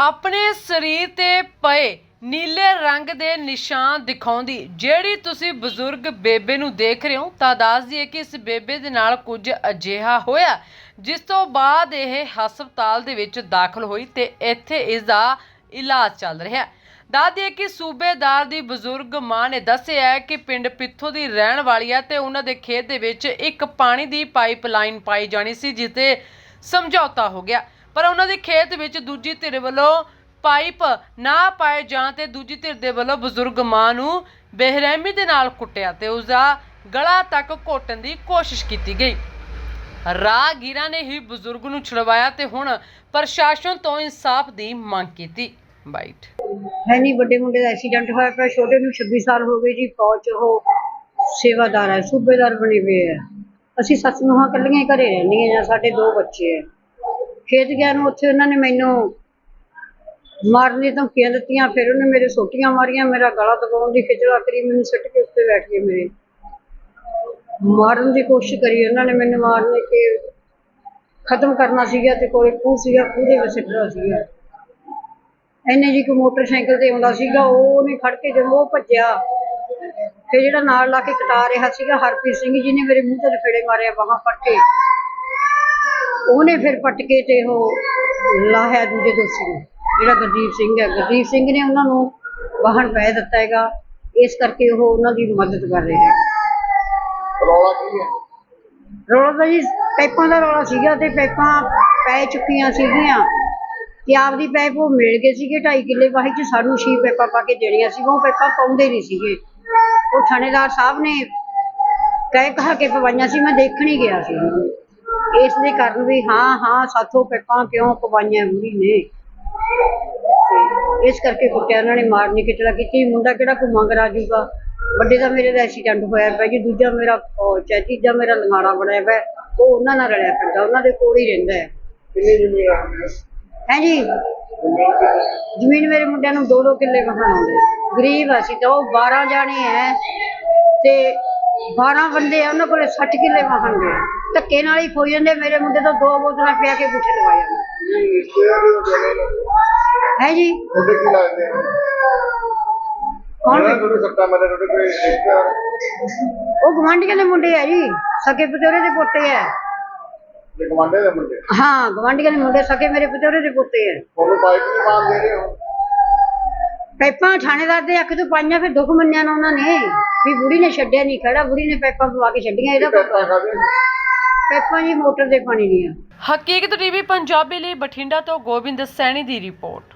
ਆਪਣੇ ਸਰੀਰ ਤੇ ਪਏ ਨੀਲੇ ਰੰਗ ਦੇ ਨਿਸ਼ਾਨ ਦਿਖਾਉਂਦੀ। ਜਿਹੜੀ ਤੁਸੀਂ ਬਜ਼ੁਰਗ ਬੇਬੇ ਨੂੰ ਦੇਖ ਰਹੇ ਹੋ, ਤਾਂ ਦੱਸ ਦਈਏ ਕਿ ਇਸ ਬੇਬੇ ਦੇ ਨਾਲ ਕੁਝ ਅਜਿਹਾ ਹੋਇਆ, ਜਿਸ ਤੋਂ ਬਾਅਦ ਇਹ ਹਸਪਤਾਲ ਦੇ ਵਿੱਚ ਦਾਖਲ ਹੋਈ ਤੇ ਇੱਥੇ ਇਸ ਦਾ ਇਲਾਜ ਚੱਲ ਰਿਹਾ ਹੈ। ਦੱਸ ਦਈਏ ਕਿ ਸੂਬੇਦਾਰ ਦੀ ਬਜ਼ੁਰਗ ਮਾਂ ਨੇ ਦੱਸਿਆ ਹੈ ਕਿ ਪਿੰਡ ਪਿੱਥੋਂ ਦੀ ਰਹਿਣ ਵਾਲੀ ਹੈ ਤੇ ਉਹਨਾਂ ਦੇ ਖੇਤ ਦੇ ਵਿੱਚ ਇੱਕ ਪਾਣੀ ਦੀ ਪਾਈਪਲਾਈਨ ਪਾਈ ਜਾਣੀ ਸੀ ਜਿਸ ਤੇ ਸਮਝੌਤਾ ਹੋ ਗਿਆ। ਪਰ ਉਹਨਾਂ ਦੇ ਖੇਤ ਵਿੱਚ ਦੂਜੀ ਧਿਰ ਵੱਲੋਂ ਪਾਈਪ ਨਾ ਪਾਏ ਜਾਣ ਤੇ ਦੂਜੀ ਧਿਰ ਦੇ ਵੱਲੋਂ ਬਜ਼ੁਰਗ ਮਾਂ ਨੂੰ ਬੇਰਹਿਮੀ ਦੇ ਨਾਲ ਕੁੱਟਿਆ ਤੇ ਉਸ ਦਾ ਗਲਾ ਤੱਕ ਘੋਟਣ ਦੀ ਕੋਸ਼ਿਸ਼ ਕੀਤੀ ਗਈ। ਰਾਹਗੀਰਾਂ ਨੇ ਹੀ ਬਜ਼ੁਰਗ ਨੂੰ ਛੁਡਵਾਇਆ ਤੇ ਹੁਣ ਪ੍ਰਸ਼ਾਸਨ ਤੋਂ ਇਨਸਾਫ ਦੀ ਮੰਗ ਕੀਤੀ। ਬਾਈਟ। ਹੈ ਨਹੀਂ ਵੱਡੇ ਮੁੰਡੇ ਦਾ ਐਕਸੀਡੈਂਟ ਹੋਇਆ ਪਿਆ, ਛੋਟੇ ਨੂੰ 26 ਸਾਲ ਹੋ ਗਏ ਜੀ, ਫੌਜ ਉਹ ਸੇਵਾਦਾਰ ਹੈ, ਸੂਬੇਦਾਰ ਬਣੇ ਹੋਏ ਹੈ। ਅਸੀਂ ਸੱਸ ਨੂੰਹਾਂ ਇਕੱਲੀਆਂ ਹੀ ਘਰੇ ਰਹਿੰਦੀਆਂ ਜਾਂ ਸਾਡੇ ਦੋ ਬੱਚੇ ਹੈ। ਖੇਤ ਗਿਆ ਨੂੰ, ਉੱਥੇ ਉਹਨਾਂ ਨੇ ਮੈਨੂੰ ਮਾਰਨ ਦੀ ਧਮਕੀਆਂ ਦਿੱਤੀਆਂ, ਫਿਰ ਉਹਨੇ ਮੇਰੇ ਸੋਟੀਆਂ ਮਾਰੀਆਂ, ਮੇਰਾ ਗਲਾ ਦਬਾਉਣ ਦੀ ਖਿਚੜਾ ਕਰੀ ਮੈਨੂੰ ਸਿੱਟ ਕੇ ਉੱਤੇ ਬੈਠ ਗਏ ਮੇਰੇ। ਮਾਰਨ ਦੀ ਕੋਸ਼ਿਸ਼ ਕਰੀ, ਉਹਨਾਂ ਨੇ ਮੈਨੂੰ ਮਾਰਨੇ ਕੇ ਖਤਮ ਕਰਨਾ ਸੀਗਾ ਤੇ ਕੋਈ ਖੂਹ ਸੀਗਾ, ਖੂਹ ਦੇ ਵਿੱਚ ਸਿੱਟਣਾ ਸੀਗਾ। ਇਹਨੇ ਜੀ ਕੋ ਮੋਟਰਸਾਈਕਲ ਤੇ ਆਉਂਦਾ ਸੀਗਾ, ਉਹ ਉਹਨੇ ਖੜ ਕੇ ਜਦੋਂ ਉਹ ਭੱਜਿਆ ਫਿਰ ਜਿਹੜਾ ਨਾਲ ਲਾ ਕੇ ਕਟਾ ਰਿਹਾ ਸੀਗਾ, ਹਰਪ੍ਰੀਤ ਸਿੰਘ ਜੀ ਨੇ ਮੇਰੇ ਮੂੰਹ ਤੇ ਲਫੇੜੇ ਮਾਰਿਆ ਬਾਹਾਂ ਫੜ ਕੇ। ਉਹਨੇ ਫਿਰ ਪੱਟ ਕੇ ਤੇ ਉਹ ਲਾਹਿਆ ਦੂਜੇ ਦੋਸ਼ੀ ਨੂੰ ਜਿਹੜਾ ਗੁਰਦੀਪ ਸਿੰਘ ਹੈ। ਗੁਰਦੀਪ ਸਿੰਘ ਨੇ ਉਹਨਾਂ ਨੂੰ ਵਾਹਨ ਪੈ ਦਿੱਤਾ ਹੈਗਾ। ਇਸ ਕਰਕੇ ਉਹ ਉਹਨਾਂ ਦੀ ਮਦਦ ਕਰ ਰਿਹਾ ਹੈ ਰੌਲਾ ਕੀ ਹੈ? ਰੌਲਾ ਤਾਂ ਜੀ ਪਾਈਪਾਂ ਦਾ ਰੌਲਾ ਸੀਗਾ ਤੇ ਪਾਈਪਾਂ ਪੈ ਚੁੱਕੀਆਂ ਸੀਗੀਆਂ। ਤੇ ਆਪਦੀ ਪਾਈਪ ਉਹ ਮਿਲ ਗਏ ਸੀਗੇ 2.5 ਕਿੱਲੇ ਵਾਹੀ ਚ ਸਾਨੂੰ ਛੇ ਪਾਈਪਾਂ ਪਾ ਕੇ ਦੇਣੀਆਂ ਸੀ ਉਹ ਪਾਈਪਾਂ ਪਾਉਂਦੇ ਨਹੀਂ ਸੀਗੇ। ਉਹ ਥਾਣੇਦਾਰ ਸਾਹਿਬ ਨੇ ਕਹਿ ਕਹਾ ਕੇ ਪਵਾਈਆਂ ਸੀ ਮੈਂ ਦੇਖਣ ਹੀ ਗਿਆ ਸੀ। ਉਹਨਾਂ ਨੂੰ। ਇਸ ਦੇ ਕਾਰਨ ਵੀ ਹਾਂ ਹਾਂ ਸਾਥੋਂ ਪਾਈਪਾਂ ਕਿਉਂ ਪਵਾਈਆਂ ਬੁੜੀ ਨੇ? ਇਸ ਕਰਕੇ ਕੁੱਟਿਆ ਉਹਨਾਂ ਨੇ ਮਾਰਨੀ ਕਿਟਲਾ ਕੀਤੀ ਮੁੰਡਾ ਕਿਹੜਾ ਕੋ ਮੰਗ ਰਾਜੂਗਾ ਵੱਡੇ ਦਾ ਮੇਰੇ ਦਾ ਐਕਸੀਡੈਂਟ ਹੋਇਆ ਪਿਆ ਜੀ ਦੂਜਾ ਮੇਰਾ ਹੈ ਤੀਜਾ ਮੇਰਾ ਲੰਗਾੜਾ ਬਣਿਆ ਪਿਆ। ਉਹ ਉਹਨਾਂ ਨਾਲ ਰਲਿਆ ਫਿਰਦਾ ਉਹਨਾਂ ਦੇ ਕੋਲ ਹੀ ਰਹਿੰਦਾ ਹੈ। ਹੈ ਜੀ? ਜ਼ਮੀਨ ਮੇਰੇ ਮੁੰਡਿਆਂ ਨੂੰ ਦੋ ਦੋ ਕਿੱਲੇ ਆਉਂਦੇ। ਗਰੀਬ ਅਸੀਂ ਤਾਂ ਉਹ 12 ਜਾਣੇ ਐ ਤੇ 12 ਬੰਦੇ ਆ ਉਹਨਾਂ ਕੋਲੇ 60 ਕਿੱਲੇ ਮਕਾਨ ਦੇ ਧੱਕੇ ਨਾਲ ਹੀ ਖੋਈ ਜਾਂਦੇ ਮੇਰੇ ਮੁੰਡੇ ਤੋਂ ਦੋ ਬੋਤਲਾਂ ਪਿਆ ਕੇ ਗੁੱਠੇ ਲਵਾ ਜਾਂਦੇ ਹੈ ਜੀ? ਤੁਹਾਡੇ ਕੀ ਲੱਗਦੇ ਆ? ਕੌਣ? ਜਿਹੜਾ ਤੁਹਾਡੇ ਸੱਟਾ ਮਾਰੇ ਤੁਹਾਡੇ ਕੋਈ ਰਿਸ਼ਤੇਦਾਰ? ਉਹ ਗਵਾਂਢੀਆਂ ਦੇ ਮੁੰਡੇ ਆ ਜੀ ਸਕੇ ਪਤੋਰੇ ਦੇ ਪੋਤੇ ਆ। ਦੇ ਮੁੰਡੇ? ਹਾਂ ਗਵਾਂਢੀਆਂ ਦੇ ਮੁੰਡੇ ਸਕੇ ਮੇਰੇ ਪਤੋਰੇ ਦੇ ਪੋਤੇ ਆ। ਨਹੀਂ ਮਾਰ ਦੇ ਰਹੇ ਹੋ? ਪੈਪਾਂ ਥਾਣੇਦਾਰ ਦੇ ਅੱਖ ਤੋਂ ਪਾਈਆਂ ਫਿਰ ਦੁੱਖ ਮੰਨਿਆ ਨਾ ਉਹਨਾਂ ਨੇ। ਵੀ ਬੁੜੀ ਨੇ ਛੱਡਿਆ ਨਹੀਂ ਖੜਾ ਬੁੜੀ ਨੇ ਪੈਪਾਂ ਪਵਾ ਕੇ ਛੱਡੀਆਂ ਇਹਦਾ ਕੋਈ ਪੈਪਾ ਜੀ ਮੋਟਰ ਦੇ ਪਾਣੀ ਦੀਆਂ। ਹਕੀਕਤ ਟੀਵੀ ਪੰਜਾਬੀ ਲਈ ਬਠਿੰਡਾ ਤੋਂ ਗੋਬਿੰਦ ਸੈਣੀ ਦੀ ਰਿਪੋਰਟ।